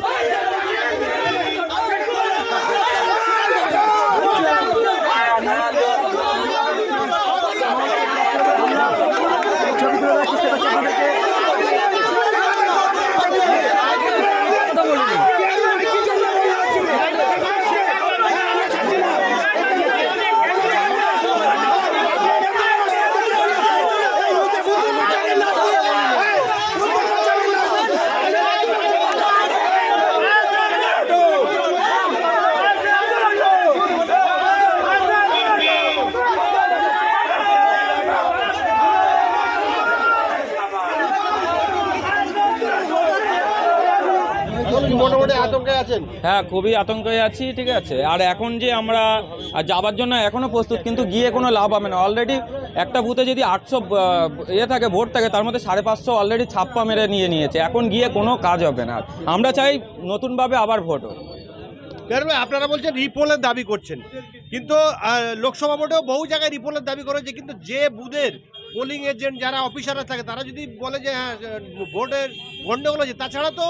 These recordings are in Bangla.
Fire! আছেন? হ্যাঁ খুবই আতঙ্কে আছি ঠিক আছে। আর এখন যে আমরা যাবার জন্য এখনও প্রস্তুত কিন্তু গিয়ে কোনো লাভ হবে না। অলরেডি একটা বুথে যদি আটশো ইয়ে থাকে ভোট থাকে তার মধ্যে সাড়ে পাঁচশো অলরেডি ছাপ্পা মেরে নিয়ে নিয়েছে। এখন গিয়ে কোনো কাজ হবে না। আমরা চাই নতুনভাবে আবার ভোট হোক। আপনারা বলছেন রিপোলের দাবি করছেন। কিন্তু লোকসভা ভোটেও বহু জায়গায় রিপোলের দাবি করেছে কিন্তু যে বুথের পোলিং এজেন্ট যারা অফিসাররা থাকে তারা যদি বলে যে হ্যাঁ ভোটের গন্ডগোল আছে তাছাড়া তো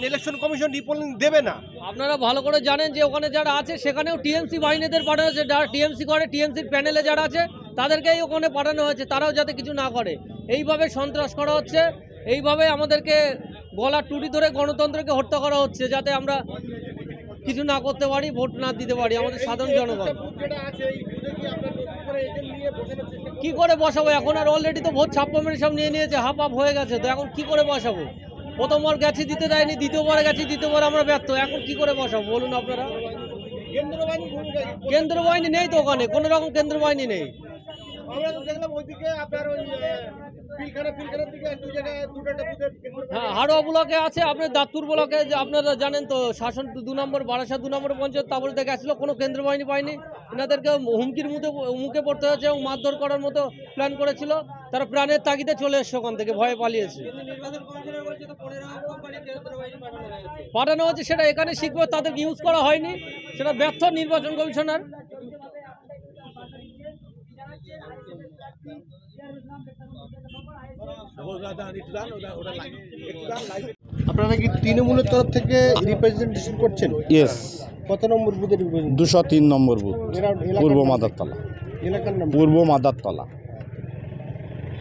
ইলেকশন কমিশন রিপোলিং দেবে না। আপনারা ভালো করে জানেন যে ওখানে যারা আছে, সেখানেও টিএমসি বাহিনীদের পাঠানো হয়েছে। যারা টিএমসি করে টিএমসির প্যানেলে যারা আছে, তাদেরকেই ওখানে পাঠানো হয়েছে। তারাও যাতে কিছু না করে। এইভাবে সন্ত্রাস করা হচ্ছে। এইভাবে আমাদেরকে গলা টুটি ধরে গণতন্ত্রকে হত্যা করা হচ্ছে, যাতে আমরা কিছু না করতে পারি, ভোট না দিতে পারি। আমাদের সাধারণ জনগণ। কি করে বসাবো? এখন আর অলরেডি তো ভোট ছাপ্পা মেরে সব নিয়ে নিয়েছে, হাফ হাফ হয়ে গেছে। তো এখন কি করে বসাবো? প্রথমবার গেছি দিতে দেয়নি দ্বিতীয়বার গেছি দ্বিতীয়বার আমরা ব্যর্থ। এখন কি করে বসাবো বলুন আপনারা? কেন্দ্র বাহিনী নেই তো ওখানে কোনো রকম কেন্দ্র বাহিনী নেই। আমরা তো দেখলাম ওইদিকে আপনার ওই বুথের হ্যাঁ হাড়োয়া ব্লকে আছে আপনার দাঁতপুর ব্লকে যে আপনারা জানেন তো শাসন দু নম্বর বারাসা দু নম্বর পঞ্চায়েত তারপরে থেকে গেছিল কোনো কেন্দ্র বাহিনী পায়নি। এনাদেরকে হুমকির মুখে মুখে পড়তে হয়েছে এবং মারধর করার মতো প্ল্যান করেছিল। তারা প্রাণের তাগিদে চলে এসছে ওখান থেকে ভয়ে পালিয়েছে। পাঠানো হচ্ছে সেটা এখানে শিখবে তাদের ইউজ করা হয়নি। সেটা ব্যর্থ নির্বাচন কমিশনার। আপনারা কি তৃণমূলের তরফ থেকে রিপ্রেজেন্টেশন করছেন? ইয়েস কত নম্বর বুথের দুশো তিন নম্বর বুথ পূর্ব মাদারতলা। এলাকার নাম পূর্ব মাদারতলা।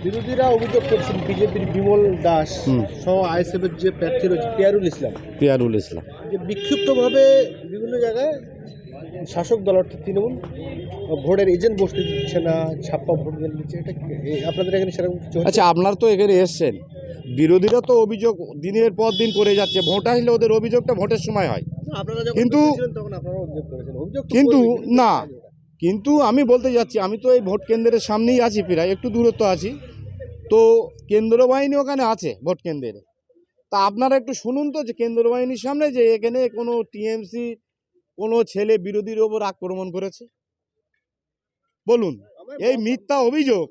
বিরোধীরা অভিযোগ করছেন বিজেপির বিমল দাস সহ আইএসএফ এর যে প্রার্থী রয়েছে পিয়ারুল ইসলাম। পিয়ারুল ইসলাম। যে বিক্ষিপ্তভাবে বিভিন্ন জায়গায় শাসক দল অর্থাৎ তৃণমূল ভোটের এজেন্ট বসতে দিচ্ছে না ছাপ্পা ভোট দিচ্ছে এটা আপনাদের এখানে সেরকম কিছু আচ্ছা আপনার তো এখানে এসছেন। বিরোধীরা তো অভিযোগ দিনের পর দিন করে যাচ্ছে ভোট আসলে ওদের অভিযোগটা ভোটের সময় হয়। কিন্তু- কিন্তু না কিন্তু আমি বলতে যাচ্ছি আমি তো এই ভোট কেন্দ্রের সামনেই আছি প্রায় একটু দূরত্ব আছি। তো কেন্দ্র বাহিনী ওখানে আছে ভোট কেন্দ্রে। তা আপনারা একটু শুনুন তো যে কেন্দ্র বাহিনীর সামনে যে এখানে কোনো টিএমসি কোনো ছেলে বিরোধীর ওপর আক্রমণ করেছে? বলুন এই মিথ্যা অভিযোগ।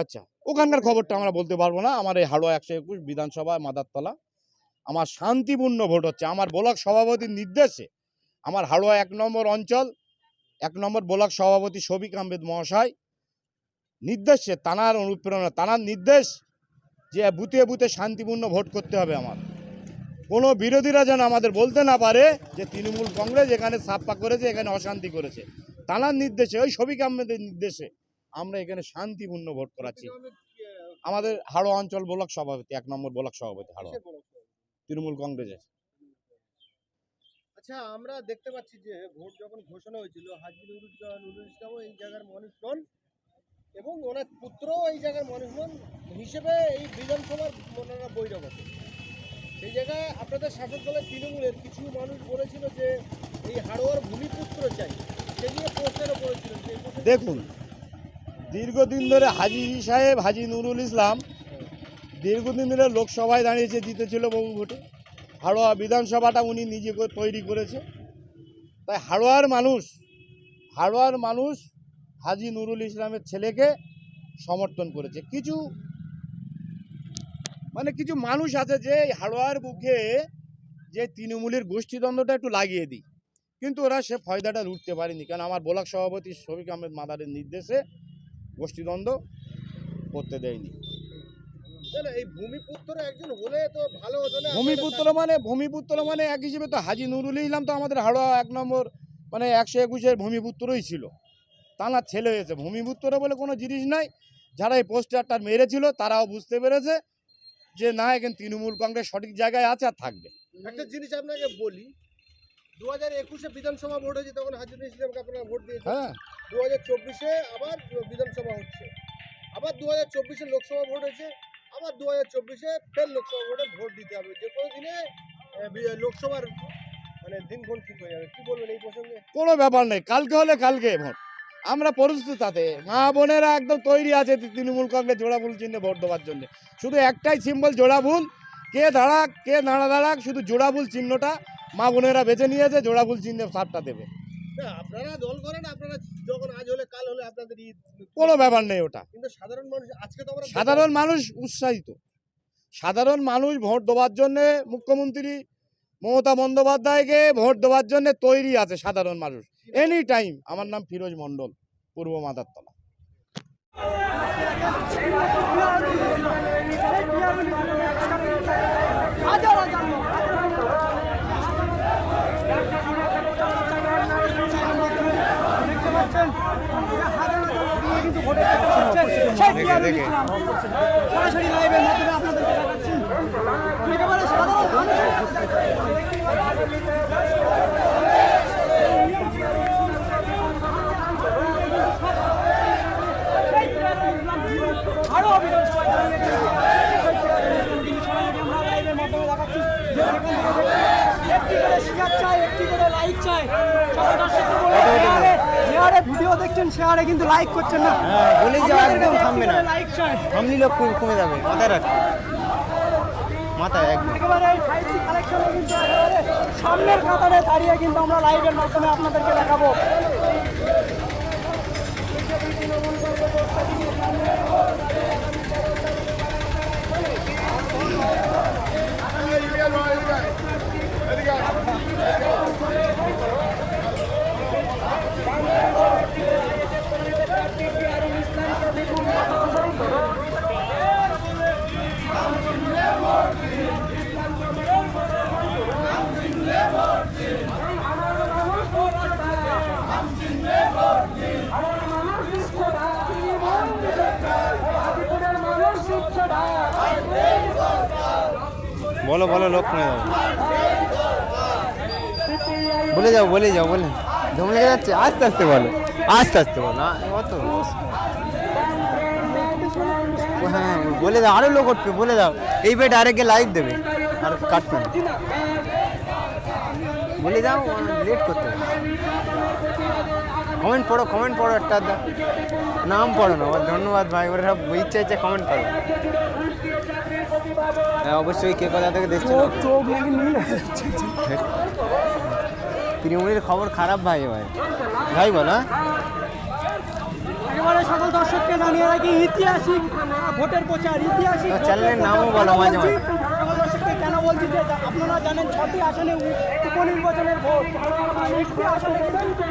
আচ্ছা ওখানকার খবরটা আমরা বলতে পারব না। আমার এই হাড়োয়া একশো একুশ বিধানসভা মাদারতলা। আমার শান্তিপূর্ণ ভোট হচ্ছে। আমার ব্লক সভাপতির নির্দেশে আমার হাড়োয়া এক নম্বর অঞ্চল এক নম্বর ব্লক সভাপতি শফিক আহমেদ মহাশয় নির্দেশে তানার অনুপ্রেরণা তানার নির্দেশ যে বুথে বুথে শান্তিপূর্ণ ভোট করতে হবে আমার। কোনো বিরোধীরা যেন আমাদের বলতে না পারে যে তৃণমূল কংগ্রেস এখানে ছাপ্পা করেছে এখানে অশান্তি করেছে। তানার নির্দেশে ওই শফিক আহমেদের নির্দেশে আমরা এখানে শান্তিপূর্ণ ভোট করাচ্ছি। আমাদের হাড়োয়া অঞ্চল ব্লক সভাপতি এক নম্বর ব্লক সভাপতি হাড়োয়া তৃণমূল কংগ্রেসের। আচ্ছা আমরা দেখতে পাচ্ছি যে ভোট যখন ঘোষণা হয়েছিল হাজি নুরুল নুরুল ইসলামও এই জায়গার মানুষ নন এবং ওনার এই জায়গার মানুষ নন। হিসেবে এই বিধানসভার ওনারা বৈরব আছে সেই জায়গায় আপনাদের শাসক দলের তৃণমূলের কিছু মানুষ বলেছিল যে এই হাড়োয়ার ভূমিপুত্র চাই। সে নিয়ে প্রশ্নেরও করেছিল যে এই প্রশ্নের- দেখুন, দীর্ঘদিন ধরে হাজি সাহেব, হাজি নুরুল ইসলাম দীর্ঘদিন ধরে লোকসভায় দাঁড়িয়েছে, জিতেছিল বহু ভোটে। হাড়োয়া বিধানসভাটা উনি নিজে তৈরি করেছে। তাই হাড়োয়ার মানুষ হাড়োয়ার মানুষ হাজি নুরুল ইসলামের ছেলেকে সমর্থন করেছে। কিছু মানে কিছু মানুষ আছে যে হাড়োয়ার বুকে যে তৃণমূলের গোষ্ঠীদ্বন্দ্বটা একটু লাগিয়ে দিই। কিন্তু ওরা সে ফয়দাটা লুটতে পারেনি। কারণ আমার ব্লক সভাপতি শফিক আহমেদ মাদারের নির্দেশে গোষ্ঠীদ্বন্দ্ব করতে দেয়নি। ভূমিপুত্র একজন হলে তো ভালো ভূমিপুত্র মানে ভূমিপুত্র মানে এক হিসেবে তো হাজি নুরুল ইসলাম তো আমাদের হাড়োয়া এক নম্বর মানে একশো একুশের ভূমিপুত্রই ছিল। তানার ছেলে হয়েছে। ভূমিপুত্র বলে কোনো জিনিস নাই। যারা এই পোস্টারটা মেরেছিল তারাও বুঝতে পেরেছে। যে না এখানে তৃণমূল কংগ্রেস সঠিক জায়গায় আছে আর থাকবে। একটা জিনিস আপনাকে বলি দু হাজার একুশে বিধানসভা ভোট হয়েছে তখন হাজির ইসলামকে আপনারা ভোট দিয়েছেন? হ্যাঁ। দু হাজার চব্বিশে আবার বিধানসভা হচ্ছে। আবার দু হাজার চব্বিশে লোকসভা ভোট হয়েছে আবার দু হাজার চব্বিশে ফের লোকসভা ভোটে ভোট দিতে হবে। যে কোনো দিনে লোকসভার মানে দিনক্ষণ ঠিক হয়ে যাবে। কি বলবেন এই প্রসঙ্গে? কোনো ব্যাপার নেই কালকে হলে কালকে ভোট। আমরা প্রস্তুত তাতে। মা বোনেরা একদম তৈরি আছে তৃণমূল কংগ্রেস জোড়া ভুল চিহ্নে ভোট দেওয়ার জন্য। শুধু একটাই সিম্বল জোড়া ভুল। কে দাঁড়াক কে দাঁড়া দাঁড়াক শুধু জোড়া ভুল চিহ্নটা মা বোনেরা বেছে নিয়েছে জোড়া ভুল চিহ্নে সারটা দেবে। না আপনারা দল করেন আপনারা যখন আজ হলে কাল হলে আপনাদের কোনো ব্যাপার নেই ওটা। কিন্তু সাধারণ মানুষ আজকে তো সাধারণ মানুষ উৎসাহিত। সাধারণ মানুষ ভোট দেওয়ার জন্য মুখ্যমন্ত্রী মমতা বন্দ্যোপাধ্যায়কে ভোট দেওয়ার জন্য তৈরি আছে সাধারণ মানুষ এনি টাইম আমার নাম ফিরোজ মণ্ডল পূর্ব মাদারতলা সরাসরি ভিডিও দেখছেন সে হারে কিন্তু লাইক করছেন না। বলেই যাও, একদম থামবে না। লাইক চাই। থামলি লোক কমে যাবে মাথায় রাখ। মাথায় একেবারে ফাইভটি কালেকশনে কিন্তু একেবারে সামনের কাতারে দাঁড়িয়ে কিন্তু আমরা লাইভের মাধ্যমে আপনাদেরকে দেখাবো। বলো বলো, লোক যাবে বলে যাও বলে যাও, বলে। দম লেগে যাচ্ছে? আস্তে আস্তে বলো। আস্তে আস্তে বলো। অত হ্যাঁ বলে দাও, আরও লোক উঠবে, বলে দাও। এই বেড আরেকে লাইভ দেবে। আর কাটবে না। বলে দাও লেট করতে কমেন্ট পড়ো কমেন্ট পড়ো একটা। নাম পড়ো না, ধন্যবাদ ভাই, ওরা সব ইচ্ছা ইচ্ছা কমেন্ট করো। হ্যাঁ অবশ্যই কে কোথা থেকে দেখছ চোখ নাকি নীল। তৃণমূলের খবর খারাপ ভাই ভাই ভাই বল। একেবারে সকল দর্শককে জানিয়ে রাখি ঐতিহাসিক ভোটের প্রচার ঐতিহাসিক তো চ্যানেলের নামও। বলো মাঝে মাঝে। কেন বলছি যে আপনারা জানেন ছটি আসনে উপনির্বাচনের ভোট। একটি আসনে কিন্তু